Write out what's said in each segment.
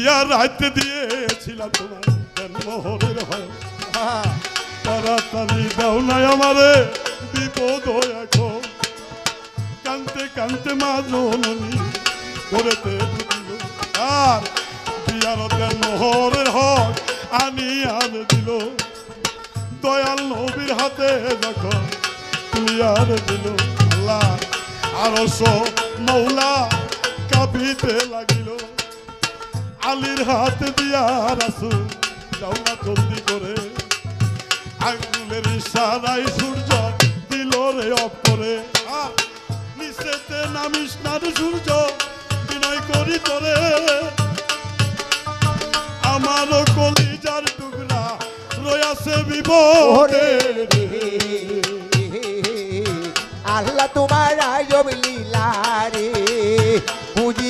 বিয়া রাইতে দিয়েছিলাম তোমার মোহরের তাড়াতাড়ি দাও নাই আমারে, বিপদ এখন। কানতে কানতে মা জননী করেতে আর বিয়ার মোহরের হক আনি আর দিল। দয়াল নবীর হাতে যখন ক্লিয়ার দিল, আল্লাহ আরশ মৌলা কাঁপিতে লাগিল। আলীর হাতে দিয়া রাসু যাও না জলদি করে। আঙ্গুলের ইশারায় সূর্য দিল রে করে আর নিচেতে নামিস না রে সূর্য, বিনয় করি তোরে আমারও কলিজার টুকরা রয়াছে বিপদে। আল্লাহ তোমার আয়ব লীলা রে। বুঝিতে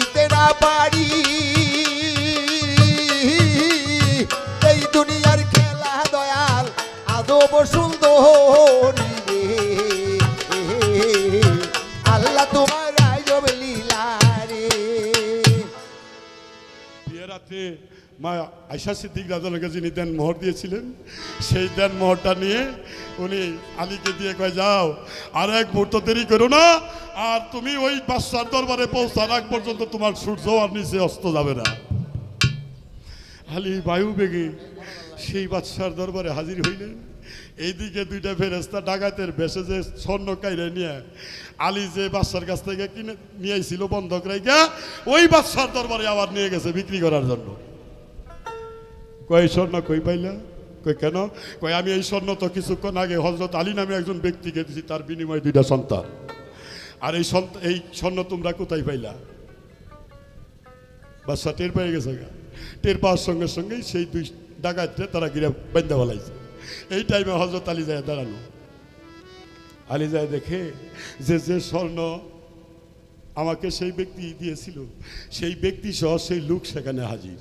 রাত্রে মা আয়সা সিদ্দিক রাজনকে যিনি দেন মোহর দিয়েছিলেন, সেই দেন মোহরটা নিয়ে উনি আলীকে দিয়ে কয়ে, যাও, আর এক মুহূর্ত দেরি করো না, আর তুমি ওই বাচ্চার দরবারে পৌঁছার আগ পর্যন্ত তোমার সূর্য আর নিচে অস্ত যাবে না। আলী বায়ু বেগে সেই বাচ্চার দরবারে হাজির হইলেন। এইদিকে দুইটা ফেরেস্তা ডাকাতের বেশে যে স্বর্ণ কাইরে নিয়ে আলী যে বাদশার কাছ থেকে কিনে নিয়ে আইছিল বন্ধক রাইকা ওই বাদশার দরবারে আবার নিয়ে গেছে বিক্রি করার জন্য। কয় স্বর্ণ কই পাইলা? কই কেন? কই আমি এই স্বর্ণ তো কিছুক্ষণ আগে হজরত আলী নামে একজন ব্যক্তিকে দিছি, তার বিনিময়ে দুইটা সন্তান। আর এই এই স্বর্ণ তোমরা কোথায় পাইলা? বাচ্চা টের পেয়ে গেছে টের পাওয়ার সঙ্গে সঙ্গেই সেই দুই ডাকাতরে তারা গিরে বেঁধে বলাইছে এই টাইমে হজরত আলী যায় দাঁড়ানো আলী যায় দেখে যে যে স্বর্ণ আমাকে সেই ব্যক্তি দিয়েছিল, সেই ব্যক্তি সহ সেই লোক সেখানে হাজির।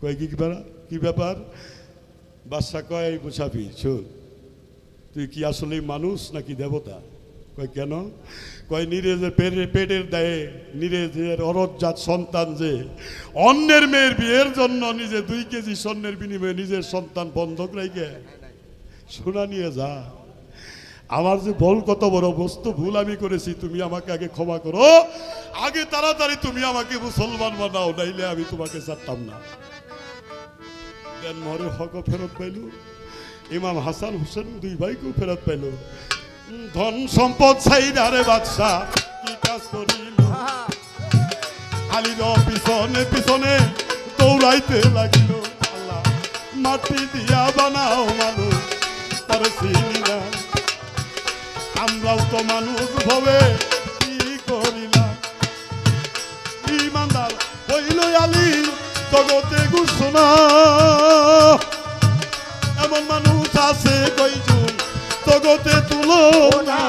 কয়, কি ব্যাপার? কি ব্যাপার? বাদশা কয় মুসাফি শোন, তুই কি আসলে মানুষ নাকি দেবতা? কয়, কেন? কয়, নিরেজের পেটের পেটের দেয়ে নিরেজের অরজাত সন্তান যে, অন্যের মেয়ের বিয়ের জন্য নিজে দুই কেজি স্বর্ণের বিনিময়ে নিজের সন্তান বন্ধক রেখে শোনা নিয়ে যা। আমার যে বল কত বড় বস্তু, ভুল আমি করেছি, তুমি আমাকে আগে ক্ষমা করো। আগে তাড়াতাড়ি তুমি আমাকে মুসলমান বানাও, নাইলে আমি তোমাকে ছাড়তাম না। হক ফেরত পাইল। ইমাম হাসান হোসেন দুই ভাইকেও ফেরত পাইল। ধন সম্পদ চাইদারে বাদশা কি কাজ করিল? আলির পিছনে পিছনে দৌড়াইতে লাগিল। আল্লাহ মাটি দিয়া বানাও মানুষ তার চিনি না। আমরাও তো মানুষ ভবে কি করিলাম? ইমানদার হইল আলী জগতে ঘোষণা। এমন মানুষ আছে কইজন জগতে তুলো। না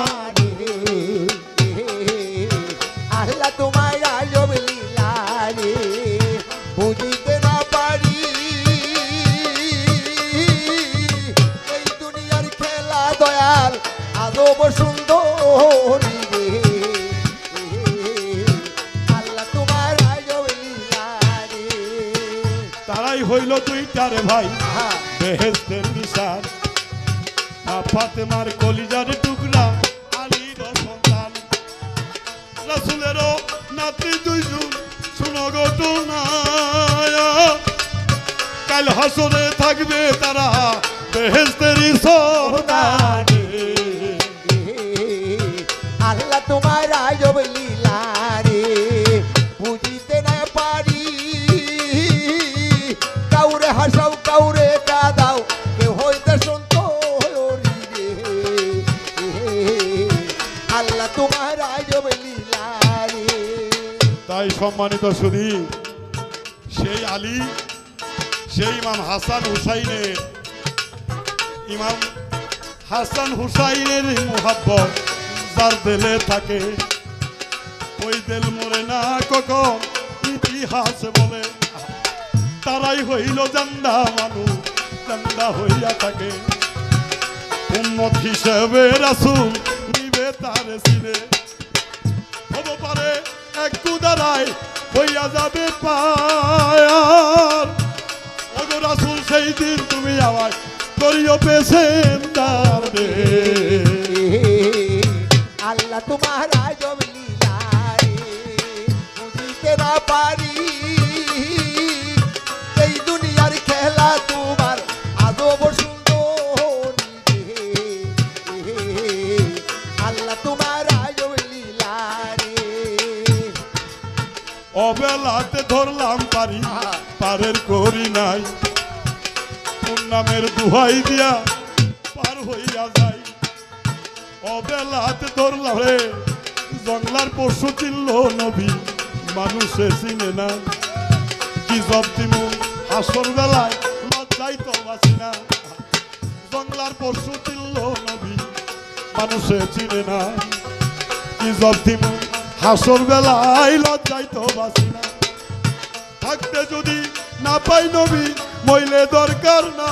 আল্লাহ তোমার আয়ব লীলা রে বুঝিতে না পারি। এই দুনিয়ার খেলা দয়াল আদব সুন্দরী তারাই হইল দুইটারে ভাই আহা, বেহেস্তের নিশান। ফাতেমার কলিজার টুকরা, আলীর সন্তান। রাসুলেরও নাতি দুইজন, শুনো ঘটনা কাল হাসরে থাকবে তারা বেহেস্তের সন্তানে। আল্লাহ তোমার আয়ব লীলা রে। আল্লাহ তোমার আয়ব লীলা তাই সম্মানিত সুধী, সেই আলী, সেই ইমাম হাসান হুসাইনের, ইমাম হাসান হুসাইনের মোহাব্বত যার দেলে থাকে। ওই দেল মরে না কখন ইতিহাস বলে। তারাই হইল জান্দা মানুষ, জান্দা হইয়া থাকে। উম্মত হিসেবে রাসুল তারে সিনে হব পারে হইয়া যাবে পায়ার। ওগো রাসুল, সেই দিন তুমি আমায় করিও পেশেন তার আল্লাহ তোমার ধরলাম পারি, পারের করি নাই। নামের দুহাই দিয়া পার হইয়া যাই। অবেলাতে ধরলাম রে জংলার পশু চিনল নবী, মানুষে চিনে না। কি জব দিমু আসর বেলায় লজ্জাই তো বাসি না। জংলার পশু চিনল নবী, মানুষে চিনে না। কি জব দিমু, হাসর বেলায় লজ্জাই তো বাসি না। থাকতে যদি না পাই নবী মইলে দরকার না